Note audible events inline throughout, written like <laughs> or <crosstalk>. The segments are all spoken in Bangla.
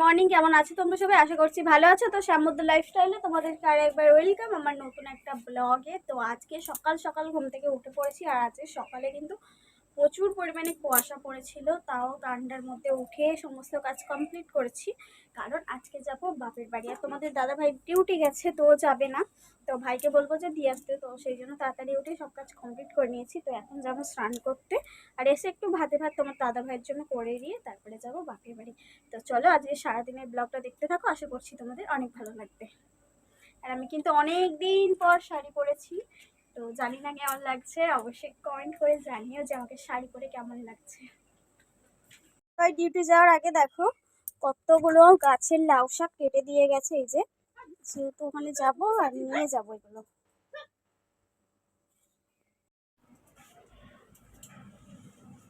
মর্নিং, কেমন আছো তোমরা সবাই? আশা করছি ভালো আছো। তো শ্যামুদ্র লাইফস্টাইলে তোমাদেরকে আর একবার ওয়েলকাম আমার নতুন একটা ব্লগে তো আজকে সকাল সকাল ঘুম থেকে উঠে পড়েছি আর আজকে সকালে কিন্তু প্রচুর পরিমাণে কুয়াশা পড়েছিল, তাও ঠান্ডার মধ্যে উঠে সমস্ত কাজ কমপ্লিট করেছি। কারণ আজকে যাব বাপের বাড়ি। আর তোমাদের দাদা ভাই ডিউটি গেছে, তো যাবে না। তো ভাইকে বলব যে দিয়ে আসতে। তো সেই জন্য তাড়াতাড়ি উঠে সব কাজ কমপ্লিট করে নিয়েছি। তো এখন যাব স্নান করতে। আর এসে একটু ভাতে ভাত তোমার দাদা ভাইয়ের জন্য করে দিয়ে তারপরে যাব বাপের বাড়ি। তো চলো আজকে সারাদিনের ব্লগটা দেখতে থাকো। আশা করছি তোমাদের অনেক ভালো লাগবে। আর আমি কিন্তু অনেক দিন পর শাড়ি পরেছি। তো জানি না কেমন লাগছে অবশ্যই কমেন্ট করে জানিও যে আমাকে শাড়ি পরে কেমন লাগছে। ভাই ডিউটি যাওয়ার আগে দেখো কতগুলো গাছের লাউ শাক কেটে দিয়ে গেছে এই যে। যেহেতু ওখানে যাব আর নিয়ে যাব এগুলো।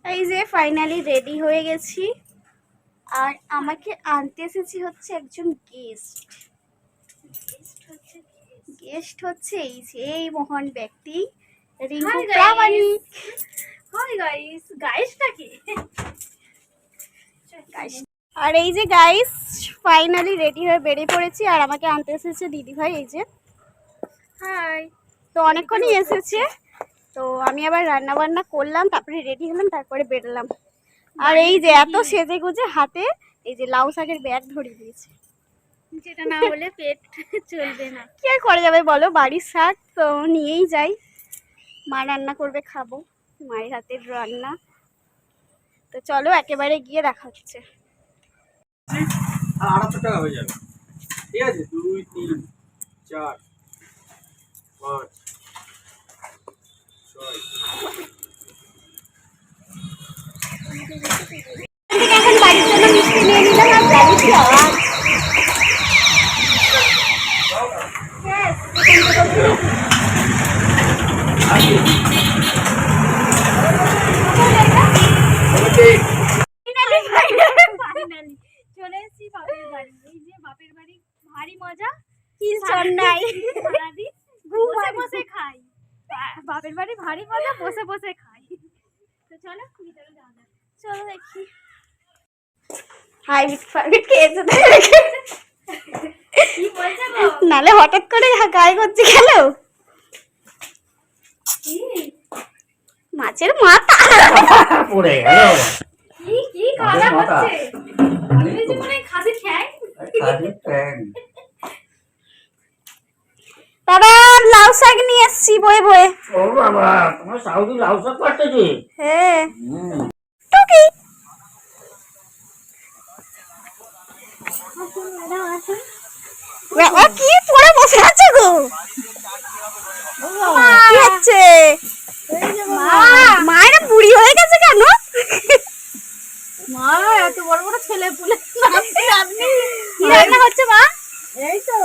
এই যে ফাইনালি রেডি হয়ে গেছি। আর আমাকে আনতে এসেছি হচ্ছে একজন গেস্ট গেস্ট হচ্ছে এই যে এই সেই মহান ব্যক্তি রিঙ্কু. প্রামাণিক। হাই গাইস গাইসটা কি? আর এই যে গাইস ফাইনালি রেডি হয়ে বেরিয়ে পড়েছি আর আমাকে আনতে এসেছে দিদি ভাই এই যে। হাই তো অনেকক্ষণই এসেছে। তো আমি আবার রান্না বান্না করলাম তারপরে রেডি হলাম তারপরে বেরোলাম। আর এই যে এত সেজে গুজে হাতে এই যে লাউ শাকের ব্যাগ ধরিয়ে দিয়েছে। যেটা না হলে পেট চলবে না। কি আর করা যাবে বলো? বাড়ির শাক তো নিয়েই যাই। মা রান্না করবে খাব। মায়ের হাতের রান্না। তো চলো একেবারে গিয়ে দেখা হচ্ছে। আর আড়াইশো টাকা হয়ে যাবে। ঠিক আছে? দুই তিন চার পাঁচ ছয় এখন বাড়ির জন্য মিষ্টি নিয়ে নিলাম আর যাচ্ছি আওয়াজ ফাইনালি চলে এসেছি বাপের বাড়ি এই যে বাপের বাড়ি ভারী মজা কি নাই বসে বসে খাই। বাপের বাড়ি ভারী মজা বসে বসে খাই। তো চলো ভিতরে যাওয়া যাক। চলো দেখি। হাইব্রিড ফাইব্রিড খেয়েছে নালে হঠাৎ করে গায়ে করছে গেল? মাছের মাথা। পড়ে গেল। কি কি খাওয়া হচ্ছে? আমি যে মনে হয় খাসি ঠ্যাং। বাবা লাউ শাক নিয়ে এসছি বয়ে বয়ে। ও বাবা তোমার সাউদি লাউ শাক কাটতেছে হ্যাঁ। টুকি। কি পড়ে বসে আছে গো। কি হচ্ছে? মায়ের বুড়ি হয়ে গেছে কেন? মা এত বড় বড় ছেলে পুলে <laughs> রান্না হচ্ছে মা? এই তো।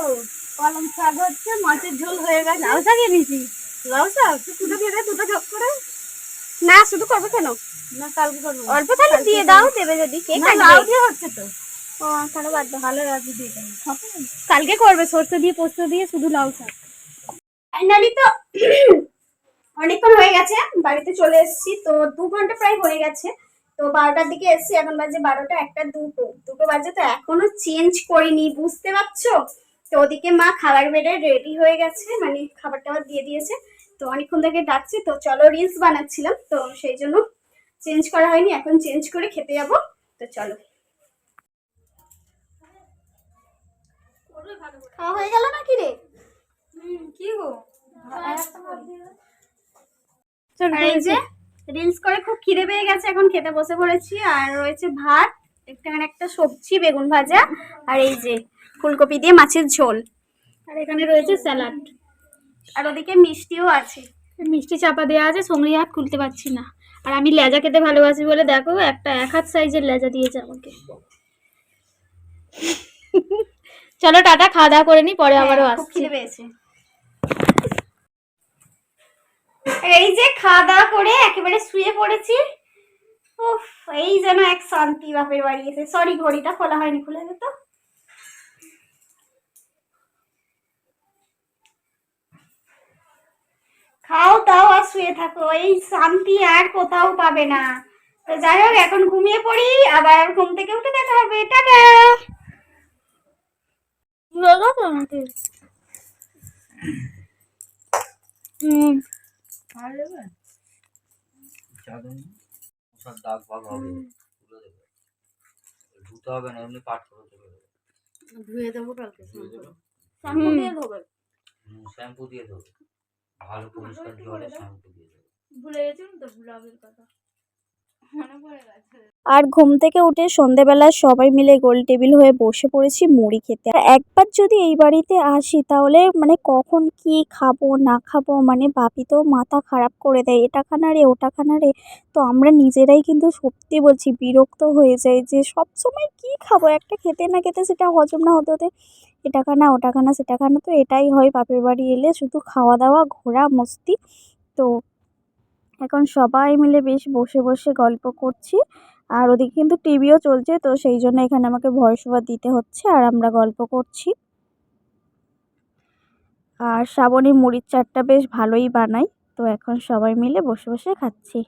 কলম শাক হচ্ছে মাছের ঝোল হয়ে গেছে। লাউ শাক এনেছি। লাউ শাক? তুই দুটো দিয়ে দুটো ঝোপ করে। না শুধু করবে কেন? না কালকে করব অল্প তাহলে দিয়ে দাও দেবে যদি। কে না, লাউ দিয়ে হচ্ছে তো। ও তাহলে বাদ দাও। ভালো রাজি দিয়ে কালকে করবে সরষে দিয়ে পোস্ত দিয়ে শুধু লাউ শাক। ফাইনালি তো <clears throat> অনেকক্ষণ হয়ে গেছে বাড়িতে চলে এসেছি। তো দু ঘণ্টা প্রায় হয়ে গেছে। তো বারোটার দিকে এসেছি এখন বাজে বারোটা একটা দুটো। দুটো বাজে তো এখনও চেঞ্জ করিনি বুঝতে পারছ? তো ওদিকে মা খাবার বেড়ে রেডি হয়ে গেছে মানে খাবার টাবার দিয়ে দিয়েছে। তো অনেকক্ষণ থেকে ডাকছি তো চলো রিলস বানাচ্ছিলাম তো সেই জন্য চেঞ্জ করা হয়নি এখন চেঞ্জ করে খেতে যাব। তো চলো। খাওয়া হয়ে গেল নাকি রে? কি গো? আর এই যে রিলস করে খুব খিদে পেয়ে গেছে এখন খেতে বসে পড়েছি। আর রয়েছে ভাত এখানে একটা সবজি বেগুন ভাজা আর এই যে ফুলকপি দিয়ে মাছের ঝোল। আর এখানে রয়েছে স্যালাড। আর ওদিকে মিষ্টিও আছে। মিষ্টি চাপা দেওয়া আছে সঙ্গে হাত খুলতে পারছি না। আর আমি লেজা খেতে ভালোবাসি বলে দেখো একটা এক হাত সাইজের লেজা দিয়েছে আমাকে। চলো টাটা খাওয়া দাওয়া করে নি পরে আবারও হ্যাঁ, আসছি। খিদে পেয়েছে। এই যে খাওয়া দাওয়া করে একেবারে শুয়ে পড়েছি। উফ এই যেন এক শান্তি বাপের বাড়ি এসে। সরি ঘড়িটা খোলা হয়নি খুলে তো। খাও দাও আর শুয়ে থাকো। এই শান্তি আর কোথাও পাবে না। তো যাই হোক এখন ঘুমিয়ে পড়ি আবার ঘুম থেকে উঠে দেখা হবে। টাটা! আমাকে হুম চাদর সব দাগ ফাগ হবে ধুতে হবে না এমনি পাট করে দেবে ধুয়ে দেবো কালকে শ্যাম্পু দিয়ে ধোবে। শ্যাম্পু দিয়ে দেবে ভালো পরিষ্কার জলে শ্যাম্পু দিয়ে দেবো। ভুলে গেছিলাম তো ব্লগের কথা। আর ঘুম থেকে উঠে সন্ধেবেলা সবাই মিলে গোল টেবিল হয়ে বসে পড়েছি মুড়ি খেতে। আর একবার যদি এই বাড়িতে আসি তাহলে মানে কখন কি খাব, না খাব মানে বাপি তো মাথা খারাপ করে দেয়। এটা খানা রে, ওটা খানা রে। তো আমরা নিজেরাই কিন্তু সত্যি বলছি বিরক্ত হয়ে যাই যে সব সময় কি খাব? একটা খেতে না খেতে সেটা হজম না হতে হতে এটা খানা, ওটা খানা, সেটা খানা। তো এটাই হয় বাপের বাড়ি এলে শুধু খাওয়া দাওয়া, ঘোরা, মস্তি। তো এখন সবাই মিলে বেশ বসে বসে গল্প করছি। আর ওদিকে কিন্তু টিভিও চলছে, তো সেই জন্য এখানে আমাকে ভয়েস ওভার দিতে হচ্ছে আর আমরা গল্প করছি। আর শ্রাবণী মুড়ির চাটটা বেশ ভালোই বানাই তো এখন সবাই মিলে বসে বসে খাচ্ছি।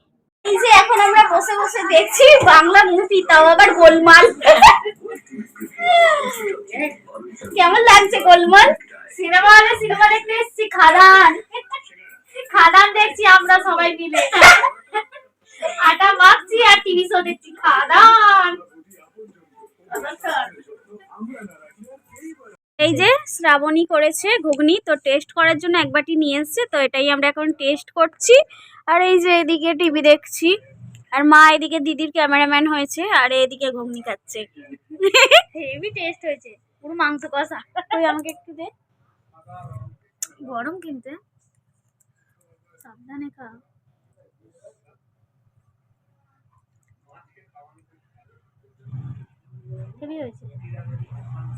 এই যে এখন আমরা বসে বসে দেখছি বাংলা মুভি তাও আবার গোলমাল। কেমন লাগছে গোলমাল? সিনেমা হলে সিনেমা দেখতে এসেছি খাদান খাদান দেখছি আমরা সবাই মিলে। আটা মাখছি আর টিভি শো দেখছি খাদান। এই যে শ্রাবণী করেছে ঘুগনি তো টেস্ট করার জন্য এক বাটি নিয়ে এসছে তো এটাই আমরা এখন টেস্ট করছি। আর এই যে এদিকে টিভি দেখছি আর মা এদিকে দিদির ক্যামেরাম্যান হয়েছে আর এদিকে ঘুগনি খাচ্ছে। হেভি টেস্ট হয়েছে পুরো মাংস কষা। তুই আমাকে একটু দে। গরম কিন্তু। সাবধানে খা হেভি হয়েছে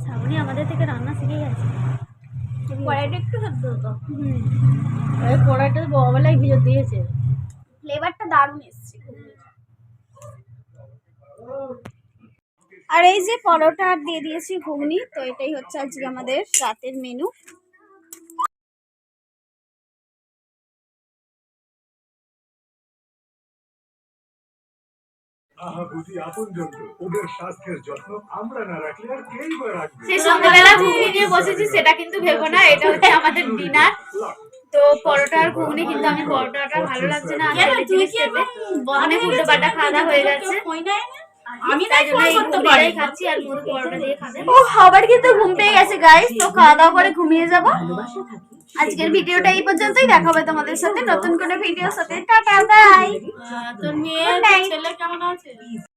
শ্রাবণী আমাদের থেকে রান্না শিখে গেছে কড়াইটা একটু সেদ্ধ হতো এই কড়াইটা ববেলায় ভিজে দিয়েছে ফ্লেভারটা দারুণ এসছে আর এই যে পরোটা আর দিয়ে দিয়েছি ঘুগনি তো এটাই হচ্ছে আজকে আমাদের রাতের মেনু আহা বুঝি আপন জন্য ওদের স্বাস্থ্যের যত্ন আমরা না রাখলে আর কেই বা রাখবে? সেই সন্ধ্যাবেলা ঘুগনি নিয়ে বসেছি সেটা কিন্তু ভেবো না এটা হচ্ছে আমাদের ডিনার। তো পরোটা আর ঘুগনি কিন্তু আমি পরোটাটা ভালো লাগছে না আর জিনিস খেতে। অনেক উল্টো পাল্টা খাওয়া হয়ে গেছে। আমি তাই জন্য খাচ্ছি আর মুড়ি পরোটা দিয়ে খাবে। ও আবার কিন্তু ঘুম পেয়ে গেছে গাইস তো খাওয়া দাওয়া করে ঘুমিয়ে যাব। আজকের ভিডিওটা এই পর্যন্তই। দেখা হবে তোমাদের সাথে নতুন কোনো ভিডিওর সাথে। টাটা বাই তোর মেয়ে ছেলে কেমন আছে?